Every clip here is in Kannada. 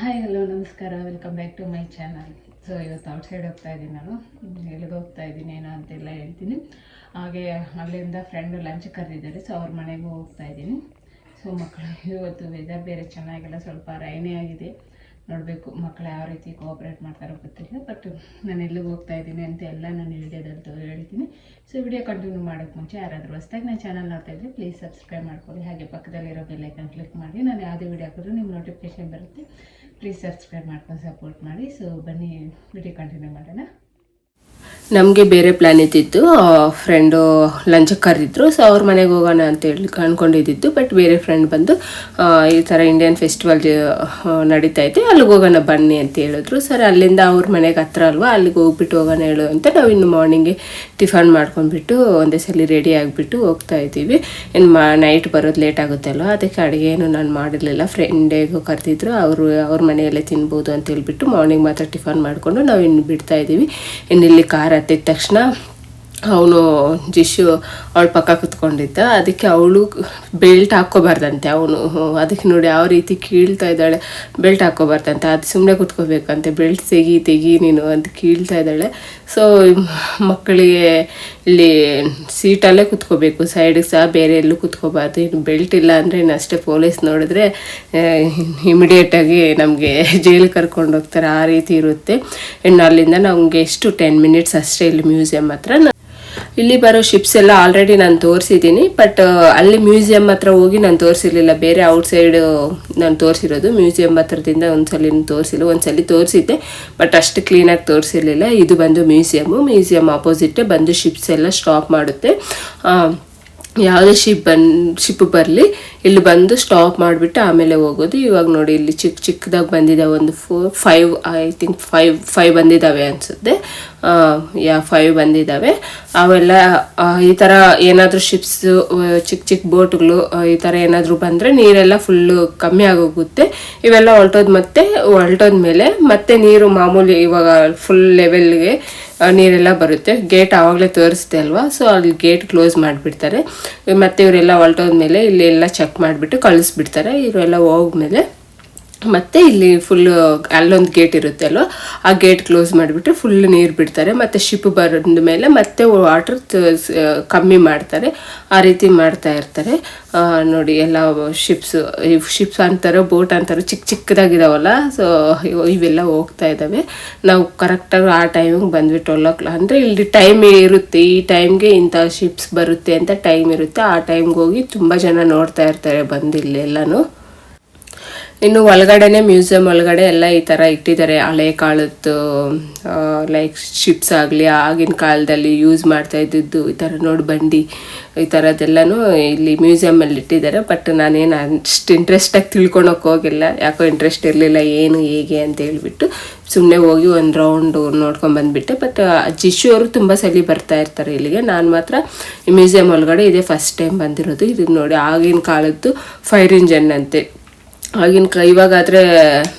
ಹಾಯ್ ಹಲೋ ನಮಸ್ಕಾರ. Welcome back to my channel so ಇವತ್ತು ಔಟ್ ಸೈಡ್ ಹೋಗ್ತಾ ಇದ್ದೀನಿ ನಾನು. ಎಲ್ಲಿಗೆ ಹೋಗ್ತಾ ಇದ್ದೀನಿ, ಏನೋ ಅಂತೆಲ್ಲ ಹೇಳ್ತೀನಿ. ಹಾಗೆ ಅಲ್ಲಿಂದ ಫ್ರೆಂಡು ಲಂಚ್ ಕರೆದಿದ್ದಾರೆ ಸೊ ಅವ್ರ ಮನೆಗೂ ಹೋಗ್ತಾ ಇದ್ದೀನಿ. ಸೊ ಮಕ್ಕಳು, ಇವತ್ತು ವೆದರ್ ಬೇರೆ ಚೆನ್ನಾಗಿಲ್ಲ, ಸ್ವಲ್ಪ ರೈನೇ ಆಗಿದೆ. ನೋಡಬೇಕು ಮಕ್ಕಳು ಯಾವ ರೀತಿ ಕೋಆಪ್ರೇಟ್ ಮಾಡ್ತಾರೋ ಗೊತ್ತಿಲ್ಲ ಬಟ್ ನಾನು ಎಲ್ಲಿಗೆ ಹೋಗ್ತಾ ಇದ್ದೀನಿ ಅಂತ ಎಲ್ಲ ನಾನು ವಿಡಿಯೋದಲ್ಲಿ ಹೇಳ್ತೀನಿ. ಸೊ ವಿಡಿಯೋ ಕಂಟಿನ್ಯೂ ಮಾಡೋಕ್ಕೆ ಮುಂಚೆ ಯಾರಾದರೂ ಹೊಸ್ದಾಗಿ ನಾನು ಚಾನಲ್ ನೋಡ್ತಾ ಇದ್ದರೆ ಪ್ಲೀಸ್ ಸಬ್ಸ್ಕ್ರೈಬ್ ಮಾಡ್ಕೊಳ್ಳಿ. ಹಾಗೆ ಪಕ್ಕದಲ್ಲಿರೋ ಬೆಲ್ಲೈಕನ್ ಕ್ಲಿಕ್ ಮಾಡಿ. ನಾನು ಯಾವುದೇ ವಿಡಿಯೋ ಹಾಕಿದ್ರು ನಿಮ್ಮ ನೋಟಿಫಿಕೇಶನ್ ಬರುತ್ತೆ. ಪ್ಲೀಸ್ ಸಬ್ಸ್ಕ್ರೈಬ್ ಮಾಡ್ಕೊಂಡು ಸಪೋರ್ಟ್ ಮಾಡಿ. ಸೊ ಬನ್ನಿ ವಿಡಿಯೋ ಕಂಟಿನ್ಯೂ ಮಾಡೋಣ. ನಮಗೆ ಬೇರೆ ಪ್ಲ್ಯಾನ್ ಇದ್ದಿತ್ತು. ಫ್ರೆಂಡು ಲಂಚಕ್ಕೆ ಕರೆದಿದ್ರು. ಸೊ ಅವ್ರ ಮನೆಗೆ ಹೋಗೋಣ ಅಂತ ಹೇಳಿ ಅಂದ್ಕೊಂಡಿದ್ದಿತ್ತು ಬಟ್ ಬೇರೆ ಫ್ರೆಂಡ್ ಬಂದು ಈ ಥರ ಇಂಡಿಯನ್ ಫೆಸ್ಟಿವಲ್ ನಡೀತಾ ಇದೆ ಅಲ್ಲಿಗೆ ಹೋಗೋಣ ಬನ್ನಿ ಅಂತ ಹೇಳಿದ್ರು. ಸರ್ ಅಲ್ಲಿಂದ ಅವ್ರ ಮನೆಗೆ ಹತ್ರ ಅಲ್ವಾ? ಅಲ್ಲಿಗೆ ಹೋಗ್ಬಿಟ್ಟು ಹೋಗೋಣ ಹೇಳು ಅಂತ ನಾವು ಇನ್ನು ಮಾರ್ನಿಂಗೇ ಟಿಫನ್ ಮಾಡ್ಕೊಂಡ್ಬಿಟ್ಟು ಒಂದೇ ಸಲ ರೆಡಿ ಆಗಿಬಿಟ್ಟು ಹೋಗ್ತಾ ಇದ್ದೀವಿ. ಇನ್ನು ಮಾ ನೈಟ್ ಬರೋದು ಲೇಟ್ ಆಗುತ್ತೆ ಅಲ್ವಾ? ಅದಕ್ಕೆ ಅಡುಗೆ ಏನು ನಾನು ಮಾಡಿರಲಿಲ್ಲ. ಫ್ರೆಂಡೇಗೂ ಕರೆದಿದ್ರು. ಅವರು, ಅವ್ರ ಮನೆಯಲ್ಲೇ ತಿನ್ಬೋದು ಅಂತ ಹೇಳ್ಬಿಟ್ಟು ಮಾರ್ನಿಂಗ್ ಮಾತ್ರ ಟಿಫನ್ ಮಾಡಿಕೊಂಡು ನಾವು ಇನ್ನು ಬಿಡ್ತಾ ಇದ್ದೀವಿ. ಇನ್ನು ಇಲ್ಲಿ ಹತ್ತಿದ ತಕ್ಷಣ ಅವನು ಜಿಶು ಅವಳ ಪಕ್ಕ ಕುತ್ಕೊಂಡಿದ್ದ. ಅದಕ್ಕೆ ಅವಳು ಬೆಲ್ಟ್ ಹಾಕ್ಕೋಬಾರ್ದಂತೆ. ಅವನು ಅದಕ್ಕೆ ನೋಡಿ ಯಾವ ರೀತಿ ಕೀಳ್ತಾ ಇದ್ದಾಳೆ. ಬೆಲ್ಟ್ ಹಾಕ್ಕೋಬಾರ್ದಂತೆ. ಅದು ಸುಮ್ಮನೆ ಕುತ್ಕೋಬೇಕಂತೆ. ಬೆಲ್ಟ್ ತೆಗಿ ತೆಗಿ ನೀನು ಅಂತ ಕೀಳ್ತಾ ಇದ್ದಾಳೆ. ಸೊ ಮಕ್ಕಳಿಗೆ ಇಲ್ಲಿ ಸೀಟಲ್ಲೇ ಕುತ್ಕೋಬೇಕು. ಸೈಡಿಗೆ ಸಹ ಬೇರೆ ಎಲ್ಲೂ ಕುತ್ಕೋಬಾರ್ದು. ಇನ್ನು ಬೆಲ್ಟ್ ಇಲ್ಲ ಅಂದರೆ ಇನ್ನು ಅಷ್ಟೇ ಪೊಲೀಸ್ ನೋಡಿದ್ರೆ ಇಮಿಡಿಯೇಟಾಗಿ ನಮಗೆ ಜೈಲು ಕರ್ಕೊಂಡು ಹೋಗ್ತಾರೆ. ಆ ರೀತಿ ಇರುತ್ತೆ. ಇನ್ನು ಅಲ್ಲಿಂದ ನಮಗೆ ಎಷ್ಟು ಟೆನ್ ಮಿನಿಟ್ಸ್ ಅಷ್ಟೇ ಇಲ್ಲಿ ಮ್ಯೂಸಿಯಂ ಹತ್ರ. ಇಲ್ಲಿ ಬರೋ ಶಿಪ್ಸ್ ಎಲ್ಲ ಆಲ್ರೆಡಿ ನಾನು ತೋರಿಸಿದ್ದೀನಿ ಬಟ್ ಅಲ್ಲಿ ಮ್ಯೂಸಿಯಂ ಹತ್ರ ಹೋಗಿ ನಾನು ತೋರಿಸಿರ್ಲಿಲ್ಲ. ಬೇರೆ ಔಟ್ಸೈಡ್ ನಾನು ತೋರಿಸಿರೋದು. ಮ್ಯೂಸಿಯಂ ಹತ್ರದಿಂದ ಒಂದ್ಸಲಿ ತೋರಿಸಿಲ್ಲ. ಒಂದ್ಸಲಿ ತೋರಿಸಿದ್ದೆ ಬಟ್ ಅಷ್ಟು ಕ್ಲೀನಾಗಿ ತೋರಿಸಿರ್ಲಿಲ್ಲ. ಇದು ಬಂದು ಮ್ಯೂಸಿಯಮ್ಮು ಮ್ಯೂಸಿಯಂ ಆಪೋಸಿಟ್ ಬಂದು ಶಿಪ್ಸ್ ಎಲ್ಲ ಸ್ಟಾಪ್ ಮಾಡುತ್ತೆ. ಯಾವುದೇ ಶಿಪ್ ಬನ್ ಶಿಪ್ ಬರಲಿ, ಇಲ್ಲಿ ಬಂದು ಸ್ಟಾಪ್ ಮಾಡಿಬಿಟ್ಟು ಆಮೇಲೆ ಹೋಗೋದು. ಇವಾಗ ನೋಡಿ, ಇಲ್ಲಿ ಚಿಕ್ಕ ಚಿಕ್ಕದಾಗಿ ಬಂದಿದ್ದಾವೆ ಒಂದು four five I think five five ಬಂದಿದ್ದಾವೆ ಅನಿಸುತ್ತೆ. ಯಾ ಫೈವ್ ಬಂದಿದ್ದಾವೆ ಅವೆಲ್ಲ ಈ ಥರ ಏನಾದರೂ ಶಿಪ್ಸ್ ಚಿಕ್ಕ ಚಿಕ್ಕ ಬೋಟ್ಗಳು ಈ ಥರ ಏನಾದರೂ ಬಂದರೆ ನೀರೆಲ್ಲ ಫುಲ್ಲು ಕಮ್ಮಿ ಆಗೋಗುತ್ತೆ. ಇವೆಲ್ಲ ಹೊಲ್ಟೋದ್ ಮತ್ತೆ ಹೊಲ್ಟೋದ ಮೇಲೆ ಮತ್ತೆ ನೀರು ಮಾಮೂಲಿ ಇವಾಗ ಫುಲ್ ಲೆವೆಲ್ಗೆ ನೀರೆಲ್ಲ ಬರುತ್ತೆ. ಗೇಟ್ ಆವಾಗಲೇ ತೋರಿಸ್ದೆ ಅಲ್ವಾ? ಸೊ ಅಲ್ಲಿ ಗೇಟ್ ಕ್ಲೋಸ್ ಮಾಡಿಬಿಡ್ತಾರೆ. ಮತ್ತೆ ಇವರೆಲ್ಲ ಹೊಲ್ಟೋದ್ಮೇಲೆ ಇಲ್ಲಿ ಎಲ್ಲ ಚೆಕ್ ಮಾಡಿಬಿಟ್ಟು ಕಳಿಸ್ಬಿಡ್ತಾರೆ. ಇವರೆಲ್ಲ ಹೋಗ್ಮೇಲೆ ಮತ್ತೆ ಇಲ್ಲಿ ಫುಲ್ ಅಲ್ಲೊಂದು ಗೇಟ್ ಇರುತ್ತೆ ಅಲ್ವಾ? ಆ ಗೇಟ್ ಕ್ಲೋಸ್ ಮಾಡಿಬಿಟ್ರೆ ಫುಲ್ ನೀರು ಬಿಡ್ತಾರೆ. ಮತ್ತೆ ಶಿಪ್ ಬರೋದ ಮೇಲೆ ಮತ್ತೆ ವಾಟರ್ ಕಮ್ಮಿ ಮಾಡ್ತಾರೆ. ಆ ರೀತಿ ಮಾಡ್ತಾ ಇರ್ತಾರೆ. ನೋಡಿ ಎಲ್ಲ ಶಿಪ್ಸ್ ಶಿಪ್ಸ್ ಅಂತಾರೋ ಬೋಟ್ ಅಂತಾರೋ ಚಿಕ್ಕ ಚಿಕ್ಕದಾಗಿದಾವಲ್ಲ? ಸೊ ಇವೆಲ್ಲ ಹೋಗ್ತಾ ಇದ್ದಾವೆ ನಾವು ಕರೆಕ್ಟಾಗಿ ಆ ಟೈಮಿಗೆ ಬಂದ್ವಿ ಟ್ವೆಲ್ ಓ ಕ್ಲಾಕ್ ಅಂದರೆ ಇಲ್ಲಿ ಟೈಮ್ ಇರುತ್ತೆ. ಈ ಟೈಮ್ಗೆ ಇಂಥ ಶಿಪ್ಸ್ ಬರುತ್ತೆ ಅಂತ ಟೈಮ್ ಇರುತ್ತೆ. ಆ ಟೈಮ್ಗೆ ಹೋಗಿ ತುಂಬ ಜನ ನೋಡ್ತಾ ಇರ್ತಾರೆ ಬಂದು ಇಲ್ಲಿ ಎಲ್ಲನೂ. ಇನ್ನು ಒಳಗಡೆನೆ ಮ್ಯೂಸಿಯಂ ಒಳಗಡೆ ಎಲ್ಲ ಈ ಥರ ಇಟ್ಟಿದ್ದಾರೆ. ಹಳೆ ಕಾಲದ್ದು ಲೈಕ್ ಶಿಪ್ಸ್ ಆಗಲಿ, ಆಗಿನ ಕಾಲದಲ್ಲಿ ಯೂಸ್ ಮಾಡ್ತಾ ಇದ್ದಿದ್ದು ಈ ಥರ ನೋಡಿ ಬಂಡಿ, ಈ ಥರದ್ದೆಲ್ಲನೂ ಇಲ್ಲಿ ಮ್ಯೂಸಿಯಮಲ್ಲಿ ಇಟ್ಟಿದ್ದಾರೆ. ಬಟ್ ನಾನೇನು ಅಷ್ಟು ಇಂಟ್ರೆಸ್ಟಾಗಿ ತಿಳ್ಕೊಳಕ್ಕೆ ಹೋಗಿಲ್ಲ. ಯಾಕೋ ಇಂಟ್ರೆಸ್ಟ್ ಇರಲಿಲ್ಲ, ಏನು, ಹೇಗೆ ಅಂತ ಹೇಳ್ಬಿಟ್ಟು ಸುಮ್ಮನೆ ಹೋಗಿ ಒಂದು ರೌಂಡ್ ನೋಡ್ಕೊಂಡು ಬಂದ್ಬಿಟ್ಟೆ. ಬಟ್ ಜಿಶು ಅವರು ತುಂಬ ಸಲ ಬರ್ತಾ ಇರ್ತಾರೆ ಇಲ್ಲಿಗೆ. ನಾನು ಮಾತ್ರ ಮ್ಯೂಸಿಯಂ ಒಳಗಡೆ ಇದೇ ಫಸ್ಟ್ ಟೈಮ್ ಬಂದಿರೋದು. ಇದನ್ನ ನೋಡಿ ಆಗಿನ ಕಾಲದ್ದು ಫೈರ್ ಇಂಜನ್ ಅಂತೆ. ಆಗಿನ ಕ ಇವಾಗಾದರೆ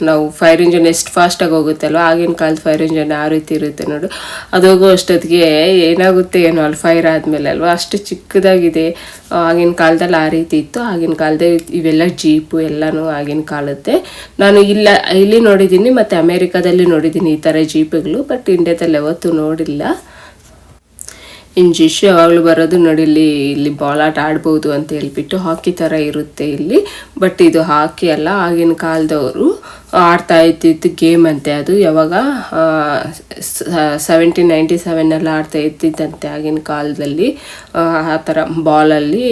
ನಾವು ಫೈರ್ ಇಂಜನ್ ಎಷ್ಟು ಫಾಸ್ಟಾಗಿ ಹೋಗುತ್ತಲ್ವ, ಆಗಿನ ಕಾಲದ ಫೈರ್ ಇಂಜನ್ ಆ ರೀತಿ ಇರುತ್ತೆ ನೋಡು. ಅದು ಹೋಗೋ ಅಷ್ಟೊತ್ತಿಗೆ ಏನಾಗುತ್ತೆ ಏನು ಅಲ್ಲಿ ಫೈರ್ ಆದಮೇಲೆ ಅಲ್ವಾ? ಅಷ್ಟು ಚಿಕ್ಕದಾಗಿದೆ. ಆಗಿನ ಕಾಲದಲ್ಲಿ ಆ ರೀತಿ ಇತ್ತು. ಆಗಿನ ಕಾಲದಲ್ಲಿ ಇವೆಲ್ಲ ಜೀಪು ಎಲ್ಲನೂ ಆಗಿನ ಕಾಲದ್ದೇ. ನಾನು ಇಲ್ಲ, ಇಲ್ಲಿ ನೋಡಿದ್ದೀನಿ ಮತ್ತು ಅಮೇರಿಕಾದಲ್ಲಿ ನೋಡಿದ್ದೀನಿ ಈ ಥರ ಜೀಪುಗಳು ಬಟ್ ಇಂಡಿಯಾದಲ್ಲಿ ಯಾವತ್ತೂ ನೋಡಿಲ್ಲ. ಇನ್ನು ಜಿಶು ಯಾವಾಗಲೂ ಬರೋದು ನೋಡಿ ಇಲ್ಲಿ ಇಲ್ಲಿ ಬಾಲ್ ಆಟ ಆಡ್ಬೋದು ಅಂತ ಹೇಳ್ಬಿಟ್ಟು ಹಾಕಿ ಥರ ಇರುತ್ತೆ ಇಲ್ಲಿ. ಬಟ್ ಇದು ಹಾಕಿ ಅಲ್ಲ, ಆಗಿನ ಕಾಲದವರು ಆಡ್ತಾ ಇದ್ದಿದ್ದು ಗೇಮ್ ಅಂತೆ ಅದು. ಯಾವಾಗ ಸೆವೆಂಟೀನ್ ನೈಂಟಿ ಸೆವೆನಲ್ಲಿ ಆಡ್ತಾ ಇದ್ದಿದ್ದಂತೆ ಆಗಿನ ಕಾಲದಲ್ಲಿ ಆ, ಥರ ಬಾಲಲ್ಲಿ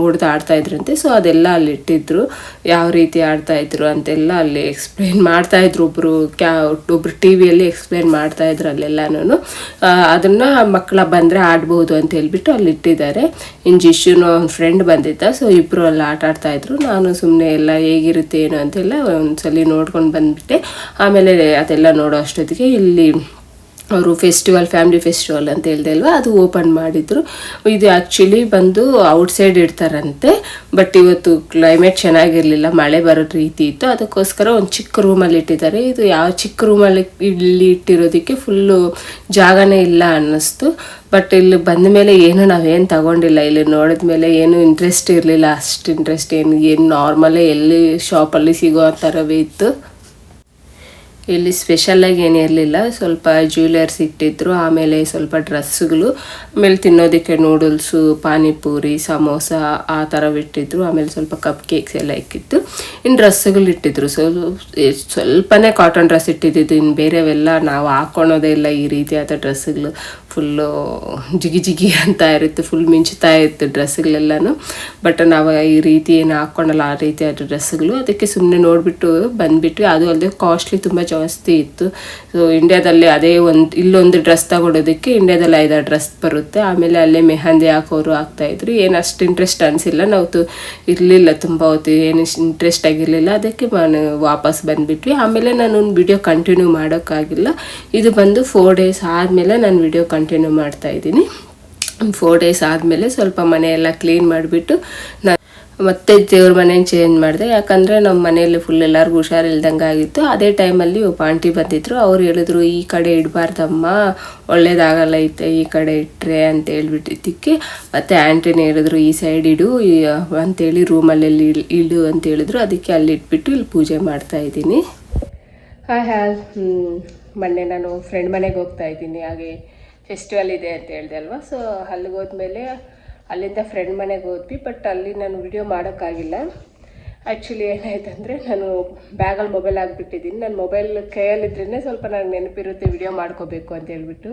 ಹೊಡೆದು ಆಡ್ತಾ ಇದ್ರಂತೆ. ಸೊ ಅದೆಲ್ಲ ಅಲ್ಲಿ ಇಟ್ಟಿದ್ರು. ಯಾವ ರೀತಿ ಆಡ್ತಾ ಇದ್ರು ಅಂತೆಲ್ಲ ಅಲ್ಲಿ ಎಕ್ಸ್ಪ್ಲೇನ್ ಮಾಡ್ತಾ ಇದ್ರು ಒಬ್ರು ಕ್ಯಾ ಒಬ್ರು ಟಿ ವಿಯಲ್ಲಿ ಎಕ್ಸ್ಪ್ಲೇನ್ ಮಾಡ್ತಾ ಇದ್ರು ಅಲ್ಲೆಲ್ಲನೂ ಅದನ್ನು ಮಕ್ಕಳ ಬಂದರೆ ಆಡ್ಬೋದು ಅಂತ ಹೇಳ್ಬಿಟ್ಟು ಅಲ್ಲಿ ಇಟ್ಟಿದ್ದಾರೆ. ಜಿಶುನು ಅವ್ನ ಫ್ರೆಂಡ್ ಬಂದಿದ್ದ. ಸೊ ಇಬ್ಬರು ಅಲ್ಲಿ ಆಟ ಆಡ್ತಾ ಇದ್ರು. ನಾನು ಸುಮ್ಮನೆ ಎಲ್ಲ ಹೇಗಿರುತ್ತೆ ಏನು ಅಂತೆಲ್ಲ ಒಂದ್ಸಲಿ ನೋಡ್ಕೊಂಡು ಬಂದ್ಬಿಟ್ಟೆ. ಆಮೇಲೆ ಅದೆಲ್ಲ ನೋಡೋ ಅಷ್ಟೊತ್ತಿಗೆ ಇಲ್ಲಿ ಅವರು ಫೆಸ್ಟಿವಲ್ ಫ್ಯಾಮಿಲಿ ಫೆಸ್ಟಿವಲ್ ಅಂತ ಹೇಳ್ದೆ ಅಲ್ವಾ? ಅದು ಓಪನ್ ಮಾಡಿದ್ರು. ಇದು ಆ್ಯಕ್ಚುಲಿ ಬಂದು ಔಟ್ಸೈಡ್ ಇಡ್ತಾರಂತೆ. ಬಟ್ ಇವತ್ತು ಕ್ಲೈಮೇಟ್ ಚೆನ್ನಾಗಿರಲಿಲ್ಲ, ಮಳೆ ಬರೋ ರೀತಿ ಇತ್ತು. ಅದಕ್ಕೋಸ್ಕರ ಒಂದು ಚಿಕ್ಕ ರೂಮಲ್ಲಿ ಇಟ್ಟಿದ್ದಾರೆ. ಇದು ಯಾವ ಚಿಕ್ಕ ರೂಮಲ್ಲಿ ಇಲ್ಲಿ ಇಟ್ಟಿರೋದಕ್ಕೆ ಫುಲ್ಲು ಜಾಗನೇ ಇಲ್ಲ ಅನ್ನಿಸ್ತು. ಬಟ್ ಇಲ್ಲಿ ಬಂದ ಮೇಲೆ ಏನು ನಾವೇನು ತಗೊಂಡಿಲ್ಲ. ಇಲ್ಲಿ ನೋಡಿದ ಮೇಲೆ ಏನು ಇಂಟ್ರೆಸ್ಟ್ ಇರಲಿಲ್ಲ. ಅಷ್ಟು ಇಂಟ್ರೆಸ್ಟ್ ಏನು ಏನು ನಾರ್ಮಲೇ ಎಲ್ಲಿ ಶಾಪಲ್ಲಿ ಸಿಗೋ ಥರವೇ ಇತ್ತು. ಇಲ್ಲಿ ಸ್ಪೆಷಲಾಗಿ ಏನೂ ಇರಲಿಲ್ಲ. ಸ್ವಲ್ಪ ಜ್ಯುವೆಲರ್ಸ್ ಇಟ್ಟಿದ್ರು, ಆಮೇಲೆ ಸ್ವಲ್ಪ ಡ್ರೆಸ್ಸುಗಳು ಆಮೇಲೆ ತಿನ್ನೋದಕ್ಕೆ ನೂಡಲ್ಸು ಪಾನಿಪೂರಿ, ಸಮೋಸ ಆ ಥರ ಇಟ್ಟಿದ್ರು. ಆಮೇಲೆ ಸ್ವಲ್ಪ ಕಪ್ ಕೇಕ್ಸ್ ಎಲ್ಲ ಇಕ್ಕಿತ್ತು. ಇನ್ನು ಡ್ರೆಸ್ಸುಗಳು ಇಟ್ಟಿದ್ರು. ಸೊ ಸ್ವಲ್ಪನೇ ಕಾಟನ್ ಡ್ರೆಸ್ ಇಟ್ಟಿದ್ದು ಇನ್ನು ಬೇರೆವೆಲ್ಲ ನಾವು ಹಾಕ್ಕೊಳೋದೇ ಇಲ್ಲ ಈ ರೀತಿಯಾದ ಡ್ರೆಸ್ಸುಗಳು ಫುಲ್ಲು ಜಿಗಿ ಜಿಗಿ ಅಂತ ಇರುತ್ತೆ ಫುಲ್ ಮಿಂಚುತ್ತಾ ಇತ್ತು ಡ್ರೆಸ್ಗಳೆಲ್ಲನೂ ಬಟ್ ನಾವು ಈ ರೀತಿ ಏನು ಹಾಕ್ಕೊಳಲ್ಲ ಆ ರೀತಿ ರೀತಿಯಾದ ಡ್ರೆಸ್ಸುಗಳು. ಅದಕ್ಕೆ ಸುಮ್ಮನೆ ನೋಡಿಬಿಟ್ಟು ಬಂದುಬಿಟ್ವಿ ಅದು ಅಲ್ಲದೆ ಕಾಸ್ಟ್ಲಿ ತುಂಬ ಜಾಸ್ತಿ ಇತ್ತು. ಸೊ ಇಂಡ್ಯಾದಲ್ಲಿ ಅದೇ ಒಂದು, ಇಲ್ಲೊಂದು ಡ್ರೆಸ್ ತಗೊಳೋದಕ್ಕೆ ಇಂಡ್ಯಾದಲ್ಲಿ ಐದಾರು ಡ್ರೆಸ್ ಬರುತ್ತೆ. ಆಮೇಲೆ ಅಲ್ಲೇ ಮೆಹಂದಿ ಹಾಕೋರು ಆಗ್ತಾಯಿದ್ರು ಏನು ಅಷ್ಟು ಇಂಟ್ರೆಸ್ಟ್ ಅನಿಸಿಲ್ಲ. ನಾವು ತು ಇರಲಿಲ್ಲ ತುಂಬ ಹೊತ್ತು. ಏನು ಇಂಟ್ರೆಸ್ಟ್ ಆಗಿರಲಿಲ್ಲ. ಅದಕ್ಕೆ ನಾನು ವಾಪಸ್ ಬಂದುಬಿಟ್ವಿ. ಆಮೇಲೆ ನಾನು ಒಂದು ವಿಡಿಯೋ ಕಂಟಿನ್ಯೂ ಮಾಡೋಕ್ಕಾಗಿಲ್ಲ. ಇದು ಬಂದು ಫೋರ್ ಡೇಸ್ ಆದಮೇಲೆ ನಾನು ವಿಡಿಯೋ ಮಾಡ್ತಾ ಇದ್ದೀನಿ. ಫೋರ್ ಡೇಸ್ ಆದಮೇಲೆ ಸ್ವಲ್ಪ ಮನೆಯೆಲ್ಲ ಕ್ಲೀನ್ ಮಾಡಿಬಿಟ್ಟು ನಾನು ಮತ್ತೆ ದೇವ್ರ ಮನೇನ ಚೇಂಜ್ ಮಾಡಿದೆ. ಯಾಕಂದರೆ ನಮ್ಮ ಮನೆಯಲ್ಲಿ ಫುಲ್ ಎಲ್ಲರಿಗೂ ಹುಷಾರಿಲ್ದಂಗೆ ಆಗಿತ್ತು. ಅದೇ ಟೈಮಲ್ಲಿ ಒಬ್ಬ ಆಂಟಿ ಬಂದಿದ್ರು. ಅವ್ರು ಹೇಳಿದ್ರು, ಈ ಕಡೆ ಇಡಬಾರ್ದಮ್ಮ. ಒಳ್ಳೇದಾಗಲ್ಲ ಐತೆ ಈ ಕಡೆ ಇಟ್ಟರೆ ಅಂತ ಹೇಳ್ಬಿಟ್ಟಿದ್ದಕ್ಕೆ. ಮತ್ತೆ ಆಂಟಿನ ಹೇಳಿದ್ರು, ಈ ಸೈಡ್ ಇಡು. ಅಂತೇಳಿ ಅಂತೇಳಿ ರೂಮಲ್ಲಿ ಇಡು ಅಂತ ಹೇಳಿದ್ರು. ಅದಕ್ಕೆ ಅಲ್ಲಿ ಇಟ್ಬಿಟ್ಟು ಇಲ್ಲಿ ಪೂಜೆ ಮಾಡ್ತಾ ಇದ್ದೀನಿ. ಹಾಯ್ ಹಾಯ್ ಮೊನ್ನೆ ನಾನು ಫ್ರೆಂಡ್ ಮನೆಗೆ ಹೋಗ್ತಾ ಇದ್ದೀನಿ. ಹಾಗೆ ಫೆಸ್ಟಿವಲ್ ಇದೆ ಅಂತ ಹೇಳಿದೆ ಅಲ್ವಾ? ಸೊ ಅಲ್ಲಿಗೆ ಹೋದ್ಮೇಲೆ ಅಲ್ಲಿಂದ ಫ್ರೆಂಡ್ ಮನೆಗೆ ಹೋದ್ವಿ ಬಟ್ ಅಲ್ಲಿ ನಾನು ವಿಡಿಯೋ ಮಾಡೋಕ್ಕಾಗಿಲ್ಲ. ಆ್ಯಕ್ಚುಲಿ ಏನಾಯ್ತಂದರೆ ನಾನು ಬ್ಯಾಗಲ್ಲಿ ಮೊಬೈಲ್ ಆಗಿಬಿಟ್ಟಿದ್ದೀನಿ ನನ್ನ ಮೊಬೈಲ್ ಕೈಯಲ್ಲಿದ್ರೇ ಸ್ವಲ್ಪ ನನಗೆ ನೆನಪಿರುತ್ತೆ ವಿಡಿಯೋ ಮಾಡ್ಕೋಬೇಕು ಅಂತ ಹೇಳ್ಬಿಟ್ಟು.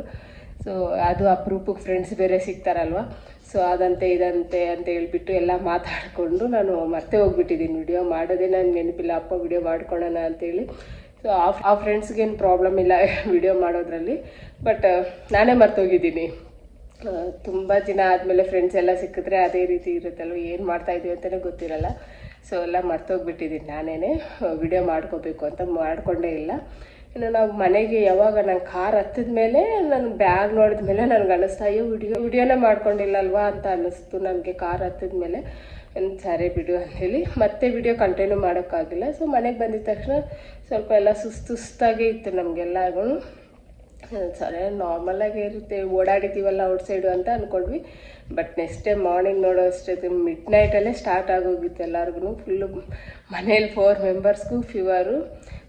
ಸೊ ಅದು ಅಪರೂಪಕ್ಕೆ ಫ್ರೆಂಡ್ಸ್ ಬೇರೆ ಸಿಗ್ತಾರಲ್ವ? ಸೊ ಅದಂತೆ, ಇದಂತೆ ಅಂತ ಹೇಳ್ಬಿಟ್ಟು ಎಲ್ಲ ಮಾತಾಡಿಕೊಂಡು ನಾನು ಮತ್ತೆ ಹೋಗ್ಬಿಟ್ಟಿದ್ದೀನಿ ವಿಡಿಯೋ ಮಾಡೋದೇ ನನಗೆ ನೆನಪಿಲ್ಲ. ಅಪ್ಪ ವಿಡಿಯೋ ಮಾಡ್ಕೊಳ್ಳೋಣ ಅಂತೇಳಿ ಸೊ ಆ ಫ್ರೆಂಡ್ಸ್ಗೇನು ಪ್ರಾಬ್ಲಮ್ ಇಲ್ಲ ವಿಡಿಯೋ ಮಾಡೋದ್ರಲ್ಲಿ. ಬಟ್ ನಾನೇ ಮರ್ತೋಗಿದ್ದೀನಿ. ತುಂಬ ದಿನ ಆದಮೇಲೆ ಫ್ರೆಂಡ್ಸ್ ಎಲ್ಲ ಸಿಕ್ಕಿದ್ರೆ ಅದೇ ರೀತಿ ಇರುತ್ತಲ್ವ? ಏನು ಮಾಡ್ತಾ ಇದೀವಿ ಅಂತಲೇ ಗೊತ್ತಿರಲ್ಲ. ಸೊ ಎಲ್ಲ ಮರ್ತೋಗ್ಬಿಟ್ಟಿದ್ದೀನಿ ನಾನೇ ವಿಡಿಯೋ ಮಾಡ್ಕೋಬೇಕು ಅಂತ ಮಾಡಿಕೊಂಡೇ ಇಲ್ಲ. ಇನ್ನು ನಾವು ಮನೆಗೆ ಯಾವಾಗ ನಾನು ಕಾರ್ ಹತ್ತಿದ ಮೇಲೆ ನನ್ನ ಬ್ಯಾಗ್ ನೋಡಿದ ಮೇಲೆ ನನಗೆ ಅನ್ನಿಸ್ತಾ ಅಯ್ಯೋ ವಿಡಿಯೋ ವಿಡಿಯೋನೇ ಮಾಡ್ಕೊಂಡಿಲ್ಲ ಅಲ್ವಾ ಅಂತ ಅನ್ನಿಸ್ತು ನನಗೆ ಕಾರ್ ಹತ್ತಿದ ಮೇಲೆ ಸರಿ ಬಿಡು ಅಂಥೇಳಿ ಮತ್ತೆ ವಿಡಿಯೋ ಕಂಟಿನ್ಯೂ ಮಾಡೋಕ್ಕಾಗಿಲ್ಲ. ಸೊ ಮನೆಗೆ ಬಂದಿದ ತಕ್ಷಣ ಸ್ವಲ್ಪ ಎಲ್ಲ ಸುಸ್ತು ಸುಸ್ತಾಗೇ ಇತ್ತು ನಮಗೆಲ್ಲಗೂ ಸರಿ ನಾರ್ಮಲಾಗಿ ಇರುತ್ತೆ. ಓಡಾಡಿದ್ದೀವಲ್ಲ ಔಟ್ ಸೈಡು ಅಂತ ಅಂದ್ಕೊಂಡ್ವಿ ಬಟ್ ನೆಕ್ಸ್ಟ್ ಡೇ ಮಾರ್ನಿಂಗ್ ನೋಡೋ ಅಷ್ಟೊತ್ತು ಮಿಡ್ ನೈಟಲ್ಲೇ ಸ್ಟಾರ್ಟ್ ಆಗೋಗಿತ್ತು ಎಲ್ಲರಿಗೂ ಫುಲ್ಲು ಮನೇಲಿ ಫೋರ್ ಮೆಂಬರ್ಸ್ಗೂ ಫೀವರು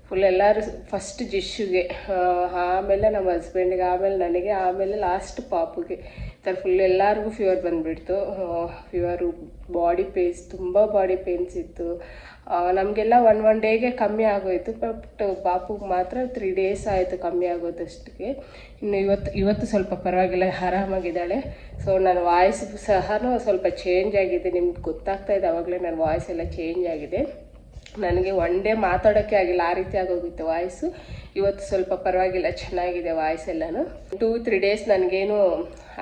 ಫುಲ್ ಎಲ್ಲರೂ ಫಸ್ಟ್ ಜಿಶುಗೆ ಆಮೇಲೆ ನಮ್ಮ ಹಸ್ಬೆಂಡಿಗೆ ಆಮೇಲೆ ನನಗೆ, ಆಮೇಲೆ ಲಾಸ್ಟ್ ಪಾಪುಗೆ. ಈ ಥರ ಫುಲ್ ಎಲ್ಲರಿಗೂ ಫೀವರ್ ಬಂದುಬಿಡ್ತು. ಫೀವರು ಬಾಡಿ ಪೇನ್ಸ್ ತುಂಬ ಬಾಡಿ ಪೇನ್ಸ್ ಇತ್ತು. ನಮಗೆಲ್ಲ ಒನ್ ಒನ್ ಡೇಗೆ ಕಮ್ಮಿ ಆಗೋಯ್ತು. ಬಟ್ ಪಾಪುಗೆ ಮಾತ್ರ ತ್ರೀ ಡೇಸ್ ಆಯಿತು ಕಮ್ಮಿ ಆಗೋದಷ್ಟಕ್ಕೆ. ಇನ್ನು ಇವತ್ತು ಇವತ್ತು ಸ್ವಲ್ಪ ಪರವಾಗಿಲ್ಲ, ಆರಾಮಾಗಿದ್ದಾಳೆ. ಸೊ ನನ್ನ ವಾಯ್ಸ್ ಸಹ ಸ್ವಲ್ಪ ಚೇಂಜ್ ಆಗಿದೆ. ನಿಮ್ಗೆ ಗೊತ್ತಾಗ್ತಾ ಇದೆ ಆವಾಗಲೇ ನನ್ನ ವಾಯ್ಸ್ ಎಲ್ಲ ಚೇಂಜ್ ಆಗಿದೆ. ನನಗೆ ಒನ್ ಡೇ ಮಾತಾಡೋಕ್ಕೆ ಆಗಿಲ್ಲ, ಆ ರೀತಿ ಆಗೋಗಿತ್ತು ವಾಯ್ಸು ಇವತ್ತು ಸ್ವಲ್ಪ ಪರವಾಗಿಲ್ಲ, ಚೆನ್ನಾಗಿದೆ ವಾಯ್ಸ್ ಎಲ್ಲನೂ. ಟೂ ತ್ರೀ ಡೇಸ್ ನನಗೇನು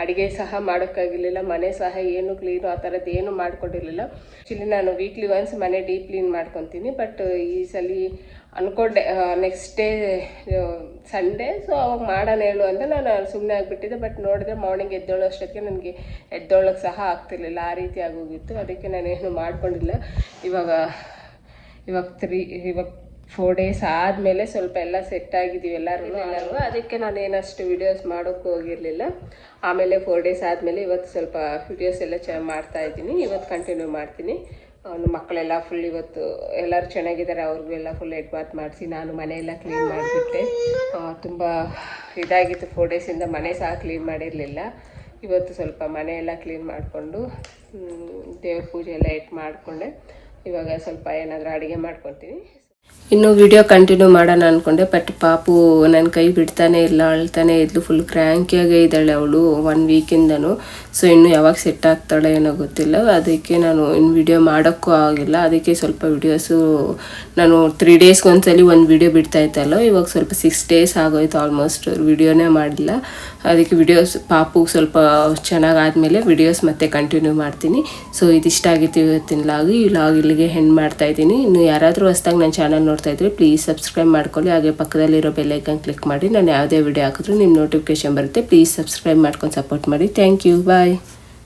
ಅಡುಗೆ ಸಹ ಮಾಡೋಕ್ಕಾಗಿರಲಿಲ್ಲ, ಮನೆ ಸಹ ಏನು ಕ್ಲೀನು ಆ ಥರದ್ದು ಏನು ಮಾಡ್ಕೊಂಡಿರಲಿಲ್ಲ. ಆ್ಯಕ್ಚುಲಿ ನಾನು ವೀಕ್ಲಿ ಒನ್ಸ್ ಮನೆ ಡೀಪ್ ಕ್ಲೀನ್ ಮಾಡ್ಕೊತೀನಿ ಬಟ್ ಈ ಸಲ ಅಂದ್ಕೊಂಡೆ ನೆಕ್ಸ್ಟ್ ಡೇ ಸಂಡೇ ಸೊ ಅವಾಗ ಮಾಡೋಣ ಹೇಳು ಅಂತ ನಾನು ಸುಮ್ಮನೆ ಆಗಿಬಿಟ್ಟಿದ್ದೆ ಬಟ್ ನೋಡಿದ್ರೆ ಮಾರ್ನಿಂಗ್ ಎದ್ದೋಳೋ ನನಗೆ ಎದ್ದೋಳಕ್ಕೆ ಸಹ ಆಗ್ತಿರ್ಲಿಲ್ಲ, ಆ ರೀತಿ ಆಗೋಗಿತ್ತು ಅದಕ್ಕೆ ನಾನೇನು ಮಾಡಿಕೊಂಡಿಲ್ಲ. ಇವಾಗ ಇವಾಗ ತ್ರೀ ಇವಾಗ ಫೋರ್ ಡೇಸ್ ಆದಮೇಲೆ ಸ್ವಲ್ಪ ಎಲ್ಲ ಸೆಟ್ ಆಗಿದ್ದೀವಿ ಎಲ್ಲರೂ ಎಲ್ಲರೂ ಅದಕ್ಕೆ ನಾನು ಏನಷ್ಟು ವಿಡಿಯೋಸ್ ಮಾಡೋಕ್ಕೂ ಹೋಗಿರಲಿಲ್ಲ. ಆಮೇಲೆ ಫೋರ್ ಡೇಸ್ ಆದಮೇಲೆ ಇವತ್ತು ಸ್ವಲ್ಪ ವಿಡಿಯೋಸ್ ಎಲ್ಲ ಚ ಮಾಡ್ತಾ ಇದ್ದೀನಿ. ಇವತ್ತು ಕಂಟಿನ್ಯೂ ಮಾಡ್ತೀನಿ. ಅವನು ಮಕ್ಕಳೆಲ್ಲ ಫುಲ್ ಇವತ್ತು ಎಲ್ಲರೂ ಚೆನ್ನಾಗಿದ್ದಾರೆ. ಅವ್ರಿಗೆಲ್ಲ ಫುಲ್ ಹೆಡ್ ಬಾತ್ ಮಾಡಿಸಿ ನಾನು ಮನೆಯೆಲ್ಲ ಕ್ಲೀನ್ ಮಾಡಿಬಿಟ್ಟೆ. ತುಂಬ ಇದಾಗಿತ್ತು ಫೋರ್ ಡೇಸಿಂದ ಮನೆ ಸಹ ಕ್ಲೀನ್ ಮಾಡಿರಲಿಲ್ಲ. ಇವತ್ತು ಸ್ವಲ್ಪ ಮನೆಯೆಲ್ಲ ಕ್ಲೀನ್ ಮಾಡಿಕೊಂಡು ದೇವ್ರ ಪೂಜೆ ಎಲ್ಲ ಇಟ್ಟು ಮಾಡಿಕೊಂಡೆ. ಇವಾಗ ಸ್ವಲ್ಪ ಏನಾದರೂ ಅಡುಗೆ ಮಾಡ್ಕೊತೀನಿ ಇನ್ನು ವಿಡಿಯೋ ಕಂಟಿನ್ಯೂ ಮಾಡೋಣ ಅಂದ್ಕೊಂಡೆ ಬಟ್ ಪಾಪು ನನ್ನ ಕೈ ಬಿಡ್ತಾನೆ ಇಲ್ಲ, ಅಳ್ತಾನೆ ಇದ್ಲು ಫುಲ್ ಕ್ರ್ಯಾಂಕಿಯಾಗೇ ಇದ್ದಾಳೆ ಅವಳು ಒನ್ ವೀಕಿಂದನು ಸೊ ಇನ್ನು ಯಾವಾಗ ಸೆಟ್ ಆಗ್ತಾಳೆ ಏನೋ ಗೊತ್ತಿಲ್ಲ. ಅದಕ್ಕೆ ನಾನು ಇನ್ನು ವಿಡಿಯೋ ಮಾಡೋಕ್ಕೂ ಆಗಿಲ್ಲ. ಅದಕ್ಕೆ ಸ್ವಲ್ಪ ವಿಡಿಯೋಸು ನಾನು ತ್ರೀ ಡೇಸ್ಗೆ ಒಂದ್ಸಲಿ ಒಂದು ವಿಡಿಯೋ ಬಿಡ್ತಾ ಇತ್ತಲ್ಲ ಇವಾಗ ಸ್ವಲ್ಪ ಸಿಕ್ಸ್ ಡೇಸ್ ಆಗೋಯ್ತು ಆಲ್ಮೋಸ್ಟ್ ವಿಡಿಯೋನೇ ಮಾಡಿಲ್ಲ ಅದಕ್ಕೆ ವಿಡಿಯೋಸ್ ಪಾಪು ಸ್ವಲ್ಪ ಚೆನ್ನಾಗಿ ಆದಮೇಲೆ ವಿಡಿಯೋಸ್ ಮತ್ತೆ ಕಂಟಿನ್ಯೂ ಮಾಡ್ತೀನಿ. ಸೊ ಇದಿಷ್ಟ ಆಗಿತ್ತು ಇವತ್ತಿನ ಲಾಗ್ ಈ ಲಾಗ್ ಇಲ್ಲಿಗೆ ಹೆಣ್ಣು ಮಾಡ್ತಾ ಇದ್ದೀನಿ. ಇನ್ನು ಯಾರಾದರೂ ಹೊಸ್ದಾಗಿ ನನ್ನ ಚಾನಲ್ ನೋಡ್ತಾ ಇದ್ರೆ ಪ್ಲೀಸ್ ಸಬ್ಸ್ಕ್ರೈಬ್ ಮಾಡ್ಕೊಳ್ಳಿ. ಹಾಗೆ ಪಕ್ಕದಲ್ಲಿರೋ ಬೆಲ್ಲೈಕನ್ ಕ್ಲಿಕ್ ಮಾಡಿ. ನಾನು ಯಾವುದೇ ವಿಡಿಯೋ ಹಾಕಿದ್ರು ನಿಮ್ಮ ನೋಟಿಫಿಕೇಶನ್ ಬರುತ್ತೆ. ಪ್ಲೀಸ್ ಸಬ್ಸ್ಕ್ರೈಬ್ ಮಾಡ್ಕೊಂಡು ಸಪೋರ್ಟ್ ಮಾಡಿ. Thank you bye